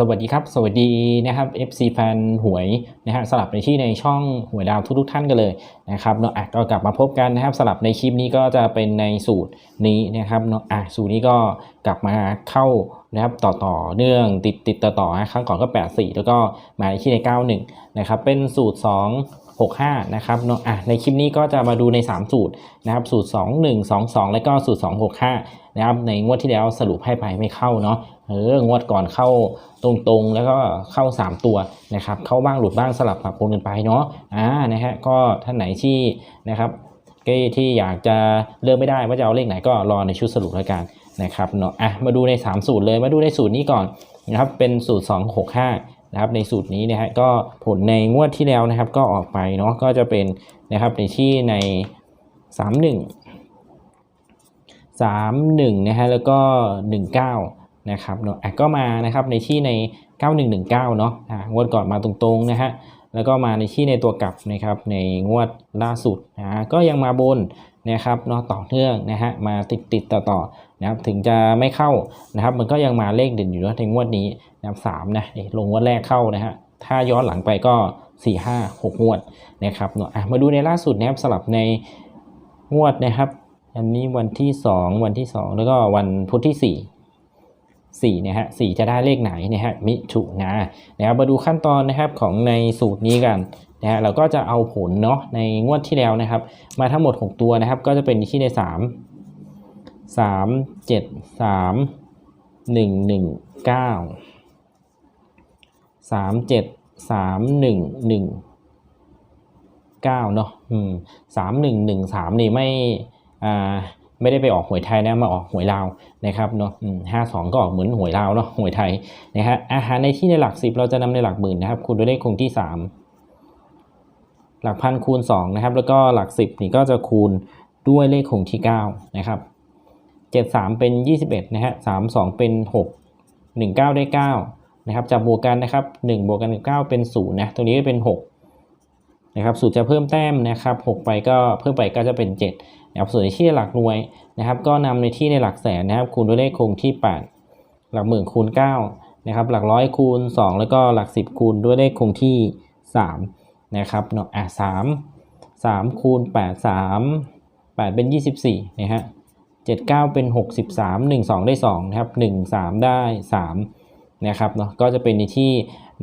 สวัสดีครับ สวัสดีนะครับ FC แฟนหวยนะฮะสลับในที่ในช่องหวยดาวทุกๆท่านกันเลยนะครับเนาะอะก็กลับมาพบกันนะครับสลับในคลิปนี้ก็จะเป็นในสูตรนี้นะครับเนาะอะสูตรนี้ก็กลับมาเข้านะครับต่อต่อเนื่องติดติดต่อต่อครั้งก่อนก็ 84 แล้วก็มาในที่ใน 91นะครับเป็นสูตร 2 65 นะครับเนาะอะในคลิปนี้ก็จะมาดูใน 3 สูตรนะครับสูตร 2 1 2 2 แล้วก็สูตร 265 นะครับในงวดที่แล้วสรุปให้ไปไม่เข้าเนาะ เอองวดก่อนเข้าตรงๆ แล้วก็เข้า 3 ตัวนะครับเข้าบ้างหลุดบ้างสลับปรับปรุงกันไปเนาะอ่านะฮะก็ท่านไหนที่นะครับที่อยากจะเลือกไม่ได้ว่าจะเอาเลขไหนก็รอในชุดสรุปแล้วกันนะครับเนาะอะมาดูใน 3 สูตรเลยมาดูในสูตรนี้ก่อนนะครับเป็นสูตร 265นะครับในสูตรนี้นะฮะก็ผลในงวดที่แล้วนะครับก็ออกไปเนาะก็จะเป็นนะครับในที่ใน 31 31นะฮะแล้วก็ 19 นะครับเนาะอะก็มานะครับในที่ใน 9119 เนาะะงวดก่อนมาตรงๆนะฮะแล้วก็มาในที่ในตัวกลับนะครับในงวดล่าสุดนะก็ยังมาบนนะครับเนาะต่อเนื่องนะฮะมาติดติดต่อต่อนะครับถึงจะไม่เข้านะครับ มันก็ยังมาเลขเด่นอยู่นะในงวดนี้นะครับสามนะลงงวดแรกเข้านะฮะถ้าย้อนหลังไปก็ 4 5 6 งวดนะครับเนาะอะมาดูในล่าสุดนะครับสลับในงวดนะครับ อันนี้วันที่ 2 วันที่ 2 แล้วก็วันพุธที่ 4 4เนี่ยฮะ4จะได้เลขไหนนะฮะมิถุนานะครับมาดูขั้นตอนนะครับของในสูตรนี้กันนะฮะเราก็จะเอาผลเนาะในงวดที่แล้วนะครับ มาทั้งหมด 6 ตัวนะครับ ก็จะเป็นที่ใน 3 3 7 3 1 1 9 3 7 3 1 1 9เนาะอืม3 1 1 3 นี่ไม่อ่า ไม่ได้ไปออกหวยไทยนะมาออกหวยลาวนะครับเนาะห้าสองก็ออกเหมือนหวยลาวเนาะหวยไทยนะฮะอาหารในที่ในหลักสิบเราจะนำในหลักหมื่นนะครับคูณด้วยเลขคงที่สามหลักพันคูณสองนะครับแล้วก็หลักสิบนี่ก็จะคูณด้วยเลขคงที่เก้านะครับเจ็ดสามเป็นยี่สิบเอ็ดนะฮะสามสองเป็นหกหนึ่งเก้าได้เก้านะครับจับบวกกันนะครับหนึ่งบวกกันเก้าเป็นศูนย์นะตรงนี้ก็เป็นหกนะครับสูตรจะเพิ่มแต้มนะครับหกไปก็เพิ่มไปก็จะเป็นเจ็ด นะครับส่วนในที่หลักหน่วยนะครับ ก็นำในที่ในหลักแสนนะครับ คูณด้วยเลขคงที่ 8 หลักหมื่นคูณ9นะครับ หลักร้อยคูณ 2 แล้วก็หลัก 10 คูณด้วยเลขคงที่3นะครับเนาะอะ3 3คูณ8 3 8เป็น24นะฮะ79เป็น63 1 2ได้2นะครับ1 3ได้3นะครับเนาะก็จะเป็นในที่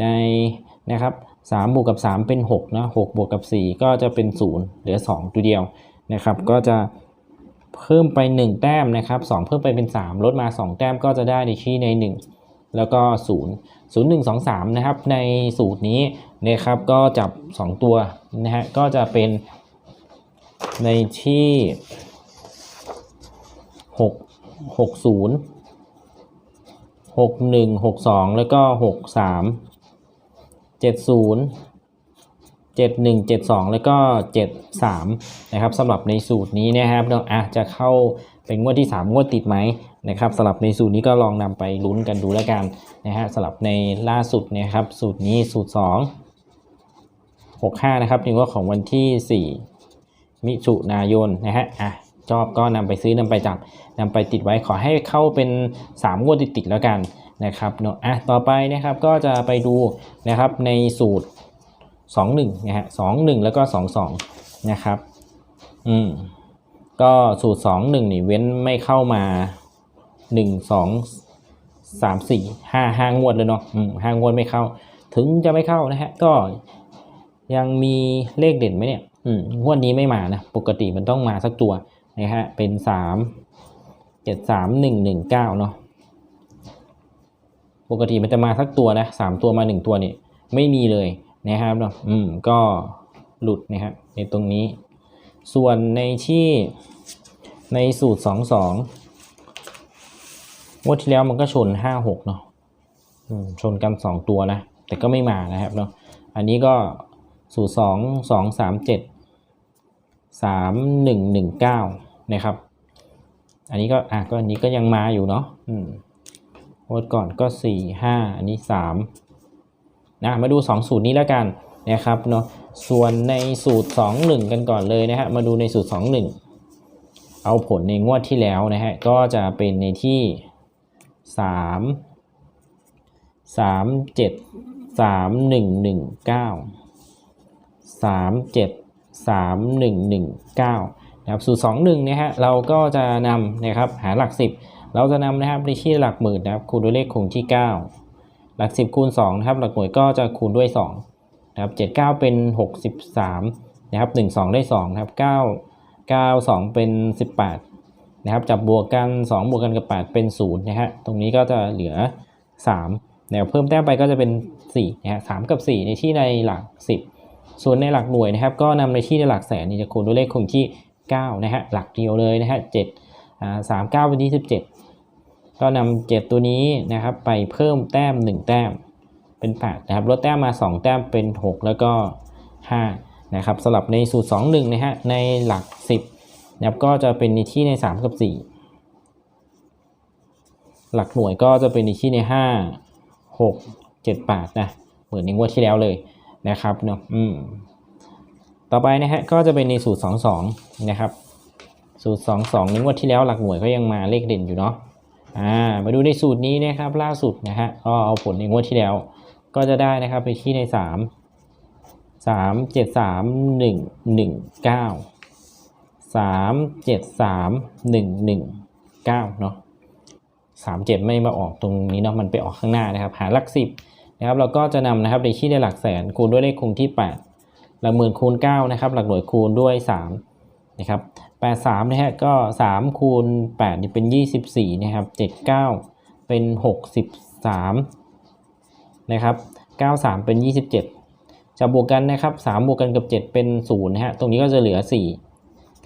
ในนะครับ3บวกกับ3เป็น6นะ6บวกกับ4ก็จะเป็น0เหลือ2ตัวเดียว นะครับ ก็จะเพิ่มไป 1 แต้มนะครับ 2 เพิ่มไปเป็น 3 ลดมา 2 แต้มก็จะได้ในที่ใน 1 แล้วก็ 0 0 1 2 3 นะครับ ในสูตรนี้นะครับก็จับ 2 ตัวนะฮะก็จะเป็นในที่ 6 6 0 6 1 6 2 แล้วก็ 6 3 7 0 7 1 7 2 แล้วก็ 7 3 นะครับสำหรับในสูตรนี้นะครับเนาะอะจะเข้าเป็นงวดที่ 3 งวดติดไหมนะครับสำหรับในสูตรนี้ก็ลองนำไปลุ้นกันดูแล้วกันนะฮะสำหรับในล่าสุดนะครับสูตรนี้สูตร 2 65 นะครับนี่ก็ของวันที่ 4 มิถุนายนนะฮะอะชอบก็นำไปซื้อนำไปจับนำไปติดไว้ขอให้เข้าเป็น 3 งวดติดๆแล้วกันนะครับเนาะอะต่อไปนะครับก็จะไปดูนะครับในสูตร สองหนึ่งนะฮะสองหนึ่งแล้วก็สองสองนะครับ อืม ก็สูตรสองหนึ่งนี่เว้นไม่เข้ามาหนึ่งสองสามสี่ห้าห้างวดเลยเนาะอืมห้างวดไม่เข้า ถึงจะไม่เข้านะฮะ ก็ยังมีเลขเด่นไหมเนี่ย อืมงวดนี้ไม่มานะ ปกติมันต้องมาสักตัวนะฮะ เป็นสามเจ็ดสามหนึ่งหนึ่งเก้าเนาะ ปกติมันจะมาสักตัวนะสามตัวมาหนึ่งตัวนี่ไม่มีเลย นะครับเนาะอืมก็หลุดนะครับในตรงนี้ ส่วนในที่ในสูตร 2 2งวดที่แล้วมันก็ชน 5 6 เนาะอืมชนกัน 2 ตัวนะ แต่ก็ไม่มานะครับเนาะอันนี้ก็สูตร 2 2 3 7 3 1 1 9 นะครับ อันนี้ก็อะก็อันนี้ก็ยังมาอยู่เนาะอืมงวดก่อนก็ 4 5 อันนี้ 3 นะมาดู 2 สูตรนี้แล้วกันนะครับเนาะส่วนในสูตร 2 1 กันก่อนเลยนะฮะมาดูในสูตร 2 1 เอาผลในงวดที่แล้วนะฮะก็จะเป็นในที่3สามเจ็ดสามหนึ่งหนึ่งเก้าสามเจ็ดสามหนึ่งหนึ่งเก้านะครับสูตรสองหนึ่งนะฮะเราก็จะนำนะครับหาหลักสิบเราจะนำนะครับในที่หลักหมื่นนะครับคูณด้วยเลขคงที่เก้า ลักสิบคูณสองนะครับหลักหน่วยก็จะคูณด้วยสองนะครับเจ็ดเก้าเป็นหกสิบสามนะครับหนึ่งสองได้สองนะครับเก้าเก้าสองเป็นสิบแปดนะครับจับบวกกัน 2 บวกกันกับ 8 เป็น0นะฮะตรงนี้ก็จะเหลือ3แนวเพิ่มแต้มไปก็จะเป็น4นะฮะ3กับ 4 ในที่ในหลัก 10 ส่วนในหลักหน่วยนะครับก็นำในที่ในหลักแสนนี่จะคูณด้วยเลขคงที่9นะฮะหลักเดียวเลยนะฮะ7อ่า3 9เป็นที่17 ก็นำ7ตัวนี้นะครับไปเพิ่มแต้ม 1 แต้มเป็น 8 นะครับลดแต้มมา 2 แต้มเป็น 6 แล้วก็ 5 นะครับสลับในสูตร 2 1 นะฮะในหลัก 10นะครับก็จะเป็นในที่ใน 3 กับ 4 หลักหน่วยก็จะเป็นในที่ใน 5 6 7 8นะเหมือนในงวดที่แล้วเลยนะครับเนาะอืมต่อไปนะฮะก็จะเป็นในสูตร 2 2 นะครับ สูตร 2 2 ในงวดที่แล้วหลักหน่วยก็ยังมาเลขเด่นอยู่เนาะ อ่ามาดูในสูตรนี้นะครับล่าสุดนะฮะก็เอาผลในงวดที่แล้ว ก็จะได้นะครับไปที่ใน 3 3 7 3 1 1 9สามเจ็ดสามหนึ่งหนึ่งเก้าเนาะสามเจ็ดไม่มาออกตรงนี้เนาะมันไปออกข้างหน้านะครับหาหลักสิบนะครับเราก็จะนำนะครับในที่ได้หลักแสนคูณด้วยเลขคงที่แปดหลักหมื่นคูณเก้านะครับหลักหน่วยคูณด้วยสาม นะครับแปดสามนะฮะก็สามคูณแปดนี่เป็นยี่สิบสี่นะครับเจ็ดเก้าเป็นหกสิบสามนะครับเก้าสามเป็นยี่สิบเจ็ดจะบวกกันนะครับสามบวกกันกับเจ็ดเป็นศูนย์นะฮะ ตรงนี้ก็จะเหลือสี่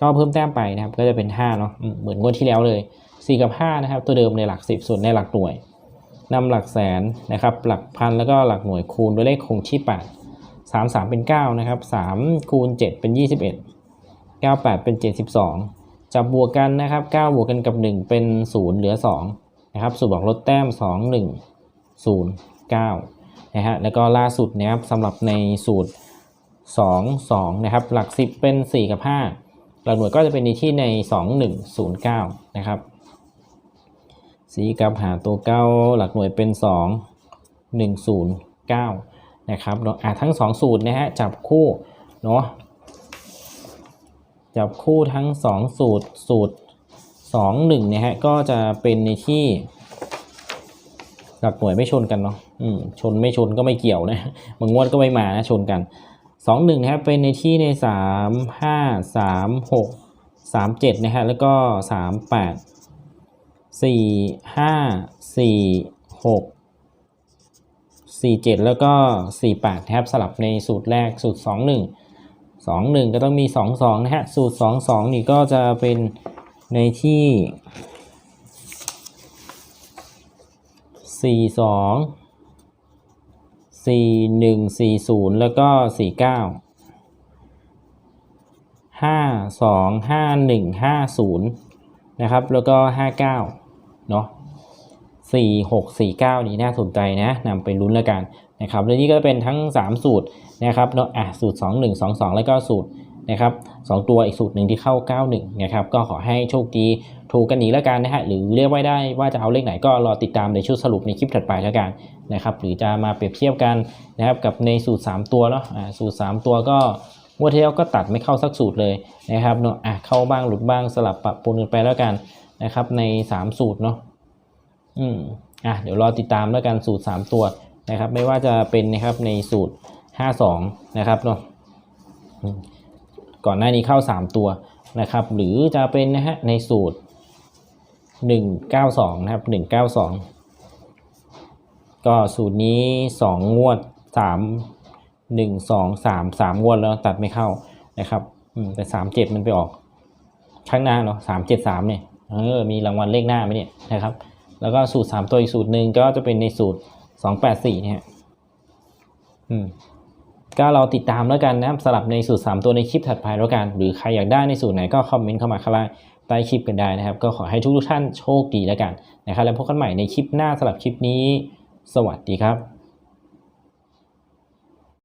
ก็เพิ่มแต้มไปนะครับ ก็จะเป็น 5 เนาะ เหมือนงวดที่แล้วเลย 4 กับ 5 นะครับ ตัวเดิมในหลัก 10 ส่วนในหลักหน่วยนำหลักแสนนะครับ หลักพันแล้วก็หลักหน่วยคูณด้วยเลขคงที่8 3 3 เป็น 9 นะครับ 3 คูณ 7 เป็น 21 9 8 เป็น 72 จับบวกกันนะครับ 9 บวกกันกับ 1 เป็น 0 เหลือ 2 นะครับ สูตรบอกลดแต้ม 2 1 0 9 นะฮะ แล้วก็ล่าสุดนะครับสำหรับในสูตร 2 2 นะครับ หลัก 10 เป็น 4 กับ 5 หลักหน่วยก็จะเป็นในที่ใน 2109 นะครับสีกับหาตัวเก้าหลักหน่วยเป็น 2 109 นะครับเนาะอะทั้ง 2 สูตรนะฮะ จับคู่เนาะ จับคู่ทั้ง 2 สูตรสูตร 2 1เนี่ยฮะก็จะเป็นในที่หลักหน่วยไม่ชนกันเนาะอืมชนไม่ชนก็ไม่เกี่ยวนะบางงวดก็ไม่มานะชนกันสองหนึ่งนะครับเป็นในที่ในสามห้าสามหกสามเจ็ดนะฮะแล้วก็สามแปดสี่ห้าสี่หกสี่เจ็ดแล้วก็สี่แปดนะครับสลับในสูตรแรกสูตรสอ งหนึ่งสองหนึ่งก็ต้องมีสองสองนะฮะ สูตรสองสองนี่ก็จะเป็นในที่สี่สองสี่หนึ่งสี่ศูนย์แล้วก็สี่เก้าห้าสองห้าหนึ่งห้าศูนย์นะครับ แล้วก็ห้าเก้าเนาะสี่หกสี่เก้านี่น่าสนใจนะนำไปลุ้นแล้วกัน นะครับและนี่ก็เป็นทั้ง 3 สูตรนะครับเนาะอะสูตร 2 1 2 2 แล้วก็สูตรนะครับสองตัวอีกสูตรหนึ่งที่เข้า 91นะครับก็ขอให้โชคดีถูกกันอีแล้วกันนะฮะหรือเรียกไว้ได้ว่าจะเอาเลขไหนก็รอติดตามในชุดสรุปในคลิปถัดไปแล้วกันนะครับหรือจะมาเปรียบเทียบกันนะครับกับในสูตร 3 ตัวเนาะอ่าสูตร 3 ตัวก็งวดที่แล้วก็ตัดไม่เข้าสักสูตรเลยนะครับเนาะอะเข้าบ้างหลุดบ้างสลับปะปนกันไปแล้วกันนะครับใน 3 สูตรเนาะอืมอะเดี๋ยวรอติดตามแล้วกันสูตร 3 ตัว นะครับ ไม่ว่าจะเป็นนะครับในสูตร 52 นะครับเนาะก่อนหน้านี้เข้า 3 ตัวนะครับ หรือจะเป็นนะฮะในสูตร 192 นะครับ 192 ก็สูตรนี้ 2 งวด 3 1 2 3 3 งวดแล้วตัดไม่เข้านะครับแต่ 37 มันไปออกข้างหน้าเนาะ373เนี่ยเออมีรางวัลเลขหน้าไหมเนี่ยนะครับ แล้วก็สูตร 3 ตัวอีกสูตรหนึ่งก็จะเป็นในสูตร สองแปดสี่เนี่ยอืมก็เราติดตามแล้วกันนะครับสลับในสูตร 3 ตัวในคลิปถัดไปแล้วกัน หรือใครอยากได้ในสูตรไหนก็คอมเมนต์เข้ามาข้างล่างใต้คลิปกันได้นะครับ ก็ขอให้ทุกๆท่านโชคดีแล้วกันนะครับแล้วพบกันใหม่ในคลิปหน้าสำหรับคลิปนี้ สวัสดีครับ